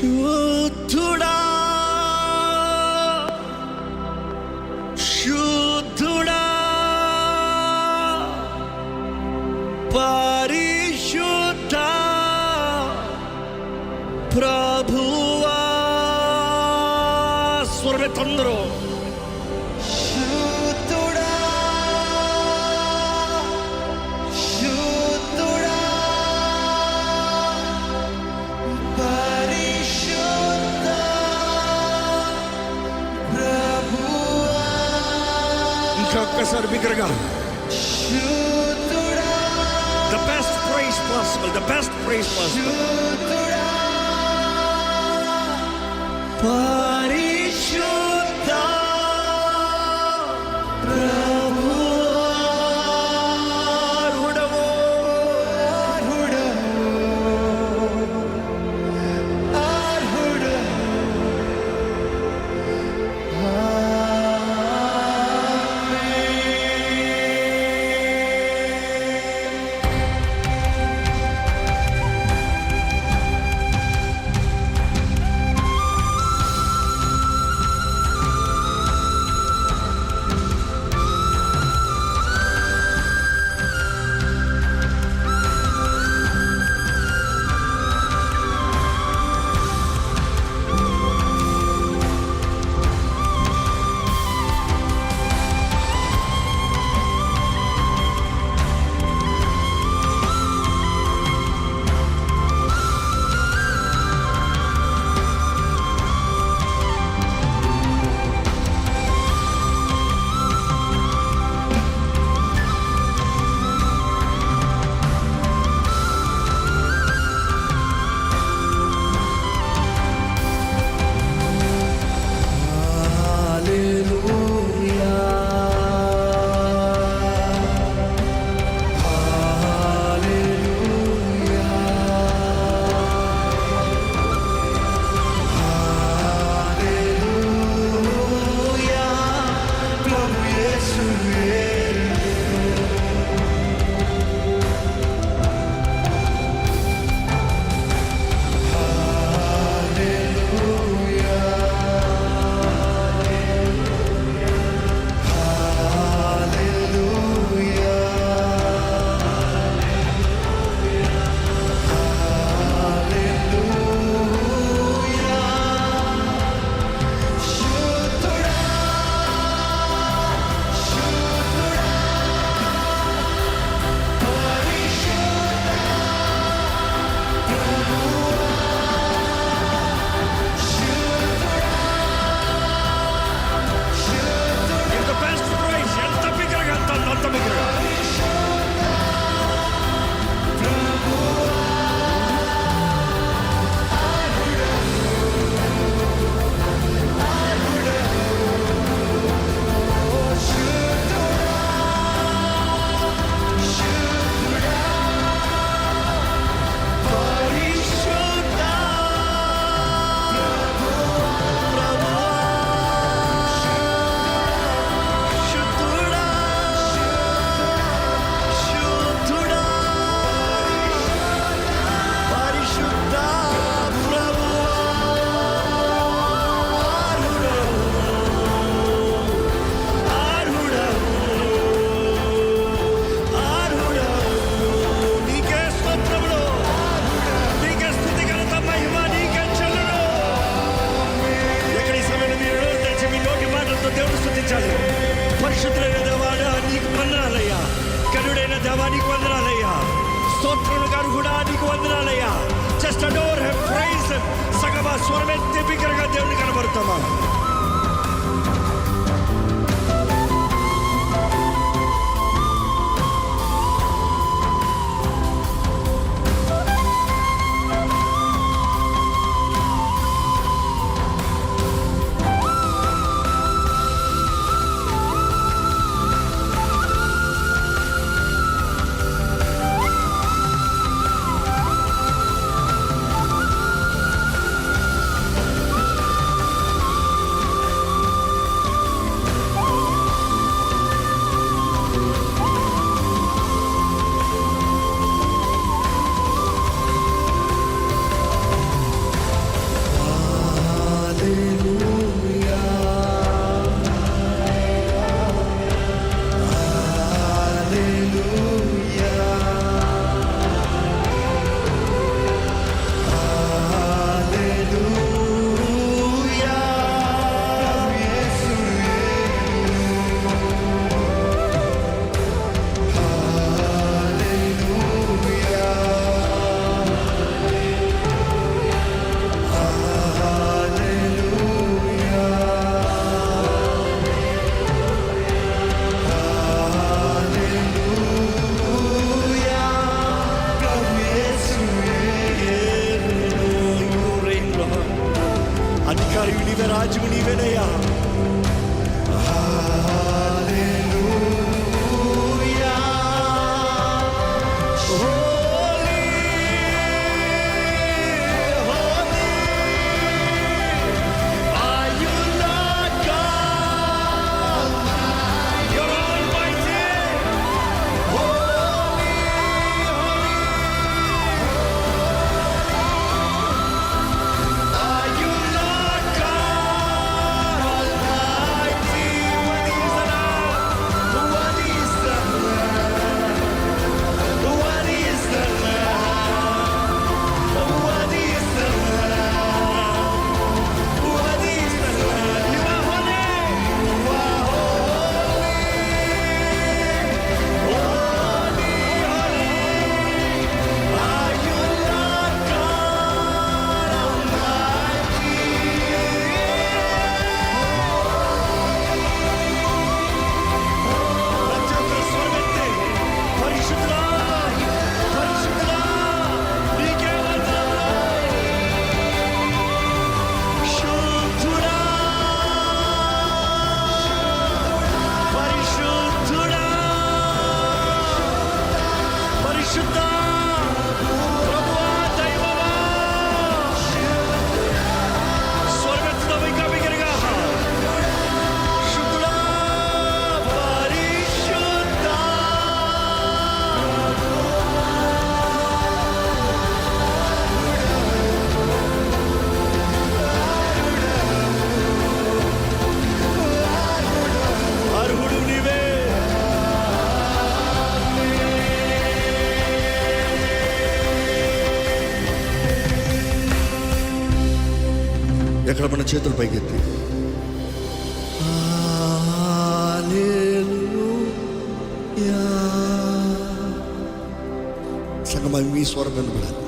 శుద్ధుడా. శుద్ధుడా. పరిశుద్ధ ప్రభువా. స్వరమే తొందరూ. സർവിഗ്രഹ The best praise possible, the best praise possible. వందనాలయ్యా జస్ట్ అడోర్ హెమ్ ప్రైజ్ సగమ స్వరమెత్తి బిగ్గరగా దేవుని కనబడుతున్నాం ఎక్కడ మన చేతులు పైకెత్తి. సంగమా మీ స్వరం వినబడాలి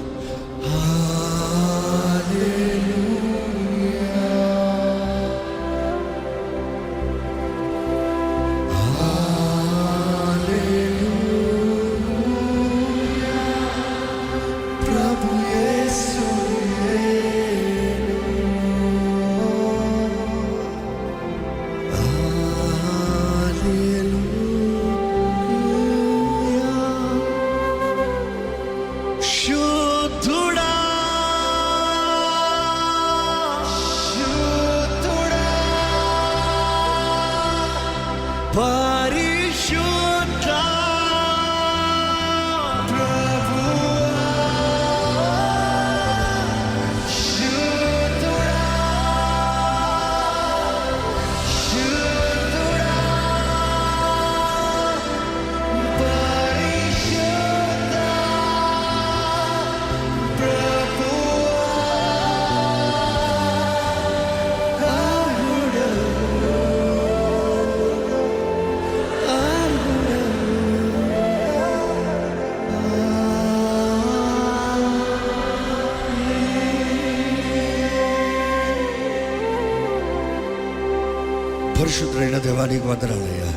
పరిశుద్ధుడైన దేవానికి వందనాలయ్యా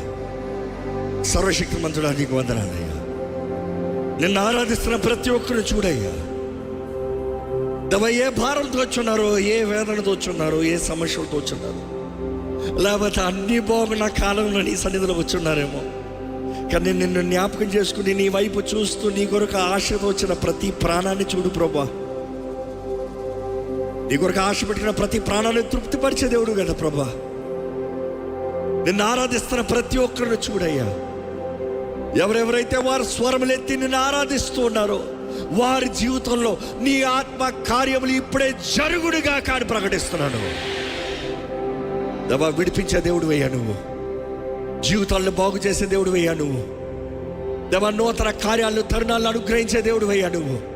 సర్వశక్తి మంతుడా నీకు వందనాలయ్యా నిన్ను ఆరాధిస్తున్న ప్రతి ఒక్కరు చూడయ్యా దవ ఏ భారంతో వచ్చున్నారో ఏ వేదనతో వచ్చున్నారో ఏ సమస్యలతో వచ్చున్నారు లేకపోతే అన్ని బాగున్న కాలంలో నీ సన్నిధిలో వచ్చున్నారేమో. కానీ నిన్ను జ్ఞాపకం చేసుకుని నీ వైపు చూస్తూ నీ కొరకు ఆశతో వచ్చిన ప్రతి ప్రాణాన్ని చూడు ప్రభా. నీ కొరకు ఆశ పెట్టిన ప్రతి ప్రాణాన్ని తృప్తిపరిచే దేవుడు కదా ప్రభా. నిన్ను ఆరాధిస్తున్న ప్రతి ఒక్కరిని చూడయ్యా. ఎవరెవరైతే వారు స్వరములెత్తి నిన్ను ఆరాధిస్తూ ఉన్నారో వారి జీవితంలో నీ ఆత్మ కార్యములు ఇప్పుడే జరుగుడుగా కాని ప్రకటిస్తున్నాను. దవా విడిపించే దేవుడు వేయా నువ్వు. జీవితాలను బాగు చేసే దేవుడు వేయా నువ్వు. దవా నూతన కార్యాలను తరుణాలను అనుగ్రహించే దేవుడు వేయా నువ్వు.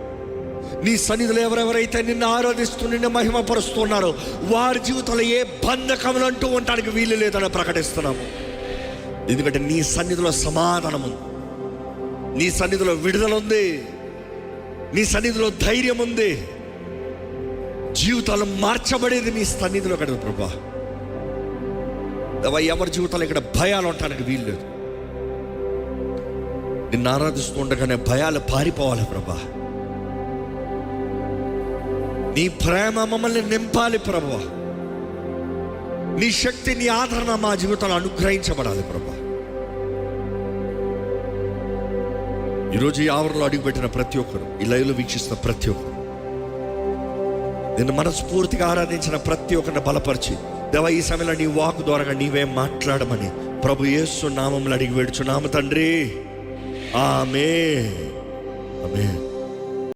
నీ సన్నిధిలో ఎవరెవరైతే నిన్ను ఆరాధిస్తూ నిన్ను మహిమపరుస్తున్నారో వారి జీవితంలో ఏ బంధకములు అంటూ ఉండడానికి వీలు లేదని ప్రకటిస్తున్నాము. ఎందుకంటే నీ సన్నిధిలో సమాధానం ఉంది. నీ సన్నిధిలో విడుదల ఉంది. నీ సన్నిధిలో ధైర్యం ఉంది. జీవితాలు మార్చబడేది నీ సన్నిధిలో కదా ప్రభా ఎవరి జీవితాలు ఇక్కడ భయాలు ఉండటానికి వీలు లేదు. నిన్ను ఆరాధిస్తూ ఉండగానే భయాలు పారిపోవాలి ప్రభా. నీ ప్రేమ మమ్మల్ని నింపాలి ప్రభా నీ శక్తి నీ ఆదరణ మా జీవితంలో అనుగ్రహించబడాలి ప్రభు ఈరోజు ఈ ఆవరణలో అడుగుపెట్టిన ప్రతి ఒక్కరు ఈ లైవ్లో వీక్షిస్తున్న ప్రతి ఒక్కరు నిన్ను మనస్ఫూర్తిగా ఆరాధించిన ప్రతి ఒక్కరిని బలపరిచి దేవ ఈ సమయంలో నీ వాక్ ద్వారా నీవే మాట్లాడమని ప్రభు యేసు నామంలో అడిగి వేడుచున్నాము తండ్రి. ఆమె ఆమె